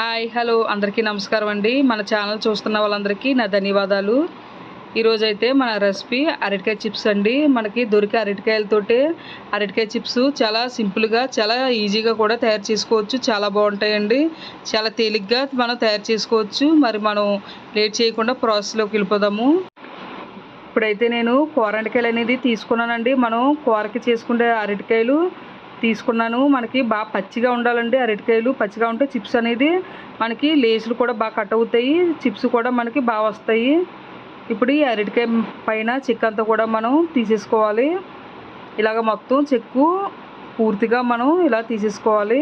Hi hello అందరికీ నమస్కారం అండి. మన ఛానల్ చూస్తున్న వాళ్ళందరికీ నా ధన్యవాదాలు. ఈరోజు అయితే మన రెసిపీ అరటికాయ చిప్స్ అండి. మనకి దొరికే అరటికాయలతోటే అరటికాయ చిప్స్ చాలా సింపుల్గా చాలా ఈజీగా కూడా తయారు చేసుకోవచ్చు. చాలా బాగుంటాయండి. చాలా తేలిగ్గా మనం తయారు చేసుకోవచ్చు. మరి మనం లేట్ చేయకుండా ప్రాసెస్లోకి వెళ్ళిపోదాము. ఇప్పుడైతే నేను కూర అరటికాయలు అనేది తీసుకున్నానండి. మనం కూరకి చేసుకునే అరటికాయలు తీసుకున్నాను. మనకి బాగా పచ్చిగా ఉండాలండి. అరటికాయలు పచ్చిగా ఉంటే చిప్స్ అనేది మనకి లేసులు కూడా బాగా కట్ అవుతాయి. చిప్స్ కూడా మనకి బాగా వస్తాయి. ఇప్పుడు ఈ అరటికాయ పైన చెక్ అంతా కూడా మనం తీసేసుకోవాలి. ఇలాగ మొత్తం చెక్కు పూర్తిగా మనం ఇలా తీసేసుకోవాలి.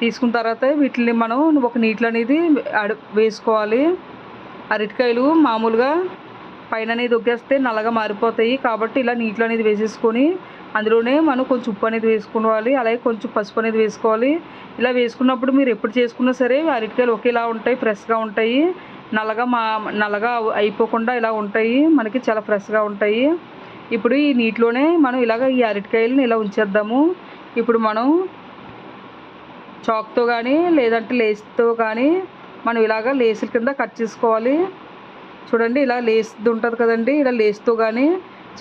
తీసుకున్న తర్వాత వీటిని మనం ఒక నీటిలో అనేది అడ వేసుకోవాలి. అరటికాయలు మామూలుగా పైన అనేది ఒగ్గేస్తే నల్లగా మారిపోతాయి. కాబట్టి ఇలా నీటిలో అనేది వేసేసుకొని అందులోనే మనం కొంచెం ఉప్పు అనేది వేసుకోవాలి అలాగే కొంచెం పసుపు అనేది వేసుకోవాలి. ఇలా వేసుకున్నప్పుడు మీరు ఎప్పుడు చేసుకున్నా సరే అరటికాయలు ఒకేలా ఉంటాయి ఫ్రెష్గా ఉంటాయి. నల్లగా మా నల్లగా అయిపోకుండా ఇలా ఉంటాయి. మనకి చాలా ఫ్రెష్గా ఉంటాయి. ఇప్పుడు ఈ నీటిలోనే మనం ఇలాగ ఈ అరటికాయలని ఇలా ఉంచేద్దాము. ఇప్పుడు మనం చాక్తో కానీ లేదంటే లేస్తో కానీ మనం ఇలాగ లేసుల కింద కట్ చేసుకోవాలి. చూడండి ఇలా లేస్ది ఉంటుంది కదండి ఇలా లేస్తో కానీ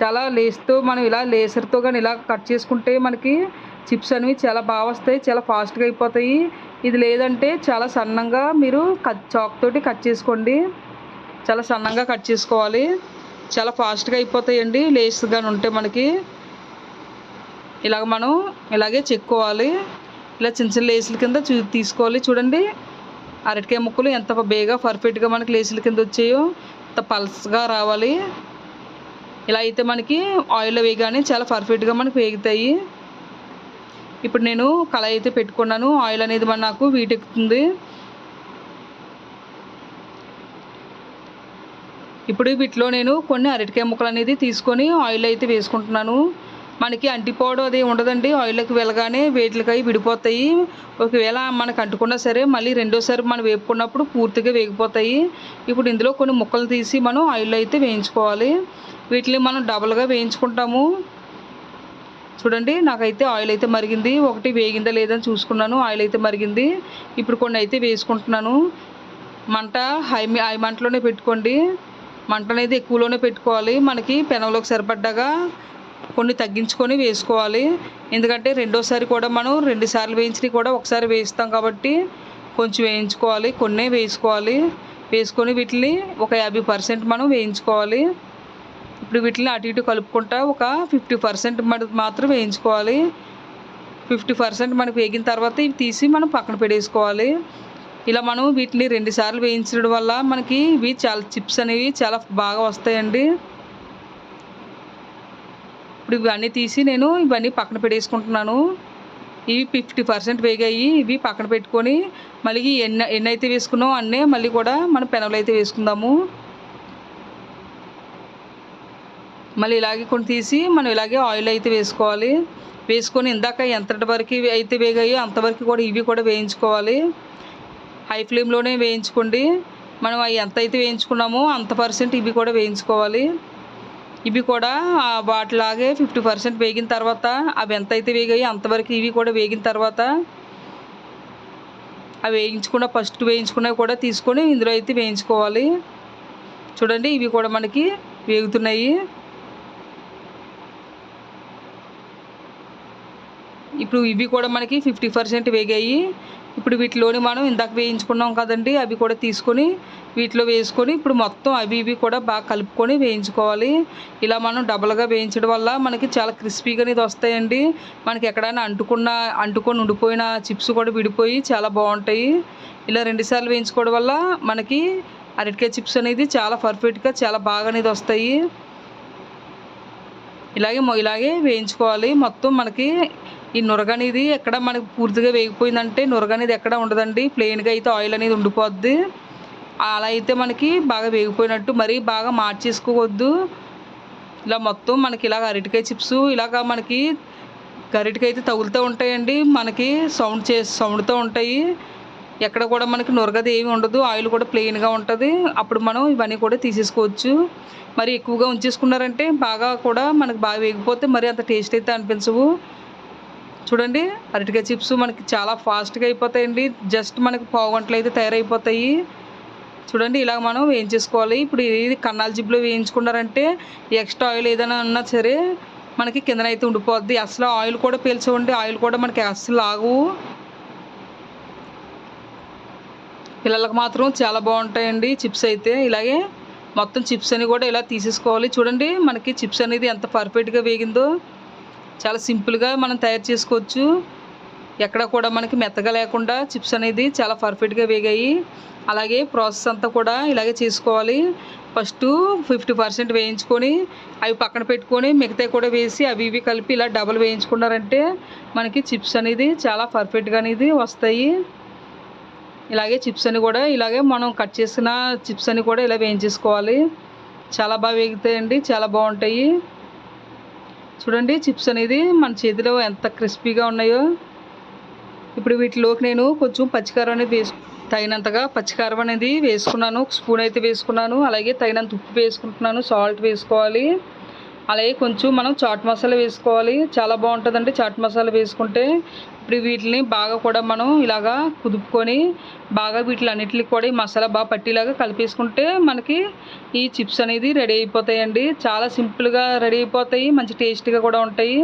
చాలా లేస్తో మనం ఇలా లేసర్తో కానీ ఇలా కట్ చేసుకుంటే మనకి చిప్స్ అనేవి చాలా బాగా వస్తాయి చాలా ఫాస్ట్గా అయిపోతాయి. ఇది లేదంటే చాలా సన్నంగా మీరు కట్ చాక్ తోటి కట్ చేసుకోండి. చాలా సన్నంగా కట్ చేసుకోవాలి. చాలా ఫాస్ట్గా అయిపోతాయండి. లేస్ కానీ ఉంటే మనకి ఇలాగ మనం ఇలాగే చెక్కోవాలి. ఇలా చిన్న చిన్న లేసుల కింద చూ తీసుకోవాలి. చూడండి. అరటికాయ ముక్కలు ఎంత బేగా పర్ఫెక్ట్గా మనకి లేసుల కింద వచ్చాయో అంత పల్స్గా రావాలి. ఇలా అయితే మనకి ఆయిల్లో వేయగానే చాలా పర్ఫెక్ట్గా మనకి వేగుతాయి. ఇప్పుడు నేను కళాయి అయితే పెట్టుకున్నాను. ఆయిల్ అనేది మన నాకు వీటెక్కుతుంది. ఇప్పుడు వీటిలో నేను కొన్ని అరటికాయ ముక్కలు అనేది తీసుకొని ఆయిల్ అయితే వేసుకుంటున్నాను. మనకి అంటిపోవడం అది ఉండదండి. ఆయిల్లోకి వెళ్ళగానే వేట్లకాయ విడిపోతాయి. ఒకవేళ మనకు అంటుకున్నా సరే మళ్ళీ రెండోసారి మనం వేపుకున్నప్పుడు పూర్తిగా వేగిపోతాయి. ఇప్పుడు ఇందులో కొన్ని ముక్కలు తీసి మనం ఆయిల్లో అయితే వేయించుకోవాలి. వీటిని మనం డబల్గా వేయించుకుంటాము. చూడండి నాకైతే ఆయిల్ అయితే మరిగింది. ఒకటి వేగిందా లేదని చూసుకున్నాను. ఆయిల్ అయితే మరిగింది. ఇప్పుడు కొన్ని అయితే వేసుకుంటున్నాను. మంట హై హై మంటలోనే పెట్టుకోండి. మంట అనేది ఎక్కువలోనే పెట్టుకోవాలి. మనకి పెనంలోకి సరిపడ్డాగా కొన్ని తగ్గించుకొని వేసుకోవాలి. ఎందుకంటే రెండోసారి కూడా మనం రెండు సార్లు వేయించినవి కూడా ఒకసారి వేస్తాం కాబట్టి కొంచెం వేయించుకోవాలి. కొన్ని వేసుకోవాలి. వేసుకొని వీటిని ఒక యాభై పర్సెంట్ మనం వేయించుకోవాలి. ఇప్పుడు వీటిని అటు ఇటు కలుపుకుంటా ఒక ఫిఫ్టీ పర్సెంట్ మాత్రం వేయించుకోవాలి. ఫిఫ్టీ పర్సెంట్ మనకు వేగిన తర్వాత ఇవి తీసి మనం పక్కన పెట్టేసుకోవాలి. ఇలా మనం వీటిని రెండు సార్లు వేయించడం వల్ల మనకి ఇవి చాలా చిప్స్ అనేవి చాలా బాగా వస్తాయండి. ఇప్పుడు ఇవన్నీ తీసి నేను ఇవన్నీ పక్కన పెట్టేసుకుంటున్నాను. ఇవి ఫిఫ్టీ పర్సెంట్ వేగాయి. ఇవి పక్కన పెట్టుకొని మళ్ళీ ఎన్ని ఎన్ని అయితే వేసుకున్నామో అన్నీ మళ్ళీ కూడా మన పెనవలు అయితే వేసుకుందాము. మళ్ళీ ఇలాగే కొన్ని తీసి మనం ఇలాగే ఆయిల్ అయితే వేసుకోవాలి. వేసుకొని ఇందాక ఎంతటి వరకు అయితే వేగాయో అంతవరకు కూడా ఇవి కూడా వేయించుకోవాలి. హై ఫ్లేమ్లోనే వేయించుకోండి. మనం అవి ఎంత అయితే వేయించుకున్నామో అంత పర్సెంట్ ఇవి కూడా వేయించుకోవాలి. ఇవి కూడా ఆ వాటిలాగే ఫిఫ్టీ పర్సెంట్ వేగిన తర్వాత అవి ఎంత అయితే వేగాయో అంతవరకు ఇవి కూడా వేగిన తర్వాత అవి వేయించుకున్న ఫస్ట్ వేయించుకున్నవి కూడా తీసుకొని ఇందులో అయితే వేయించుకోవాలి. చూడండి ఇవి కూడా మనకి వేగుతున్నాయి. ఇప్పుడు ఇవి కూడా మనకి ఫిఫ్టీ పర్సెంట్ వేగాయి. ఇప్పుడు వీటిలోని మనం ఇందాక వేయించుకున్నాం కదండి అవి కూడా తీసుకొని వీటిలో వేసుకొని ఇప్పుడు మొత్తం అవి ఇవి కూడా బాగా కలుపుకొని వేయించుకోవాలి. ఇలా మనం డబల్గా వేయించడం వల్ల మనకి చాలా క్రిస్పీగా అనేది వస్తాయండి. మనకి ఎక్కడైనా అంటుకున్న అంటుకొని ఉండిపోయిన చిప్స్ కూడా విడిపోయి చాలా బాగుంటాయి. ఇలా రెండుసార్లు వేయించుకోవడం వల్ల మనకి అరటికాయ చిప్స్ అనేది చాలా పర్ఫెక్ట్గా చాలా బాగా అనేది వస్తాయి. ఇలాగే ఇలాగే వేయించుకోవాలి. మొత్తం మనకి ఈ నురగ అనేది ఎక్కడ మనకి పూర్తిగా వేగిపోయిందంటే నురగ అనేది ఎక్కడ ఉండదండి. ప్లెయిన్గా అయితే ఆయిల్ అనేది ఉండిపోద్ది. అలా అయితే మనకి బాగా వేగిపోయినట్టు మరీ బాగా మార్చేసుకోవద్దు. ఇలా మొత్తం మనకి ఇలాగ అరటికాయ చిప్స్ ఇలాగ మనకి గరిటికి అయితే తగులుతూ ఉంటాయండి. మనకి సౌండ్ చే సౌండ్తో ఉంటాయి. ఎక్కడ కూడా మనకి నురగది ఏమి ఉండదు. ఆయిల్ కూడా ప్లెయిన్గా ఉంటుంది. అప్పుడు మనం ఇవన్నీ కూడా తీసేసుకోవచ్చు. మరి ఎక్కువగా ఉంచేసుకున్నారంటే బాగా కూడా మనకు బాగా వేగిపోతే మరి అంత టేస్ట్ అయితే అనిపించవు. చూడండి అరటికాయ చిప్స్ మనకి చాలా ఫాస్ట్గా అయిపోతాయండి. జస్ట్ మనకి పావు గంటలు అయితే తయారైపోతాయి. చూడండి ఇలా మనం వేయించేసుకోవాలి. ఇప్పుడు ఇది కన్నాల జిప్లో వేయించుకున్నారంటే ఎక్స్ట్రా ఆయిల్ ఏదైనా ఉన్నా సరే మనకి కిందనైతే ఉండిపోద్ది. అసలు ఆయిల్ కూడా పీల్చవండి. ఆయిల్ కూడా మనకి అస్సలు ఆగు పిల్లలకు మాత్రం చాలా బాగుంటాయండి చిప్స్ అయితే. ఇలాగే మొత్తం చిప్స్ అని కూడా ఇలా తీసేసుకోవాలి. చూడండి మనకి చిప్స్ అనేది ఎంత పర్ఫెక్ట్గా వేగిందో. చాలా సింపుల్గా మనం తయారు చేసుకోవచ్చు. ఎక్కడ కూడా మనకి మెత్తగా లేకుండా చిప్స్ అనేది చాలా పర్ఫెక్ట్గా వేగాయి. అలాగే ప్రాసెస్ అంతా కూడా ఇలాగే చేసుకోవాలి. ఫస్ట్ ఫిఫ్టీ పర్సెంట్ వేయించుకొని అవి పక్కన పెట్టుకొని మిగతా కూడా వేసి అవి ఇవి కలిపి ఇలా డబల్ వేయించుకున్నారంటే మనకి చిప్స్ అనేది చాలా పర్ఫెక్ట్గా అనేది వస్తాయి. ఇలాగే చిప్స్ అని కూడా ఇలాగే మనం కట్ చేసిన చిప్స్ అని కూడా ఇలా వేయించేసుకోవాలి. చాలా బాగా వేగుతాయండి. చాలా బాగుంటాయి. చూడండి చిప్స్ అనేది మన చేతిలో ఎంత క్రిస్పీగా ఉన్నాయో. ఇప్పుడు వీటిలోకి నేను కొంచెం పచ్చికారం అనేది వేసు తగినంతగా పచ్చికారం అనేది వేసుకున్నాను. స్పూన్ అయితే వేసుకున్నాను. అలాగే తగినంత ఉప్పు వేసుకుంటున్నాను. సాల్ట్ వేసుకోవాలి. అలాగే కొంచెం మనం చాట్ మసాలా వేసుకోవాలి. చాలా బాగుంటుందండి చాట్ మసాలా వేసుకుంటే. ఇప్పుడు వీటిని బాగా కూడా మనం ఇలాగా కుదుపుకొని బాగా వీటిలన్నిటికి కూడా ఈ మసాలా బాగా పట్టేలాగా కలిపేసుకుంటే మనకి ఈ చిప్స్ అనేది రెడీ అయిపోతాయండి. చాలా సింపుల్గా రెడీ అయిపోతాయి. మంచి టేస్టీగా కూడా ఉంటాయి.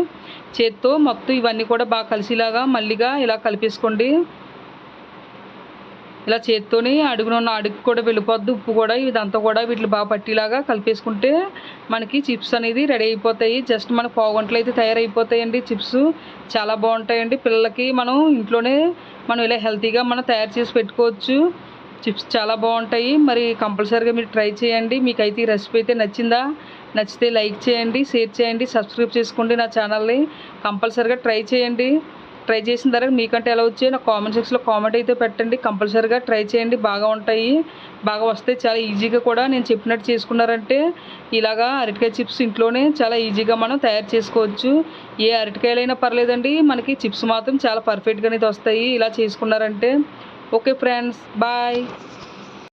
చేత్తో మొత్తం ఇవన్నీ కూడా బాగా కలిసిలాగా మళ్ళీగా ఇలా కలిపేసుకోండి. ఇలా చేత్తోని అడుగున ఉన్న అడుగు కూడా వెళ్ళిపోద్ది ఉప్పు కూడా ఇదంతా కూడా వీటిని బాగా పట్టేలాగా కలిపేసుకుంటే మనకి చిప్స్ అనేది రెడీ అయిపోతాయి. జస్ట్ మన పావుగంటలు అయితే తయారైపోతాయండి చిప్స్. చాలా బాగుంటాయండి. పిల్లలకి మనం ఇంట్లోనే మనం ఇలా హెల్తీగా మనం తయారు చేసి పెట్టుకోవచ్చు. చిప్స్ చాలా బాగుంటాయి. మరి కంపల్సరీగా మీరు ట్రై చేయండి. మీకైతే ఈ రెసిపీ అయితే నచ్చిందా? నచ్చితే లైక్ చేయండి షేర్ చేయండి సబ్స్క్రైబ్ చేసుకోండి నా ఛానల్ని. కంపల్సరీగా ట్రై చేయండి. ట్రై చేసిన తర్వాత మీకంటే ఎలా వచ్చాయో నాకు కామెంట్ సెక్షన్లో కామెంట్ అయితే పెట్టండి. కంపల్సరీగా ట్రై చేయండి. బాగా ఉంటాయి. బాగా వస్తాయి. చాలా ఈజీగా కూడా నేను చెప్పినట్టు చేసుకున్నారంటే ఇలాగా అరటికాయ చిప్స్ ఇంట్లోనే చాలా ఈజీగా మనం తయారు చేసుకోవచ్చు. ఏ అరటికాయలైనా పర్లేదండి. మనకి చిప్స్ మాత్రం చాలా పర్ఫెక్ట్గా అనేది వస్తాయి. ఇలా చేసుకున్నారంటే. Okay friends bye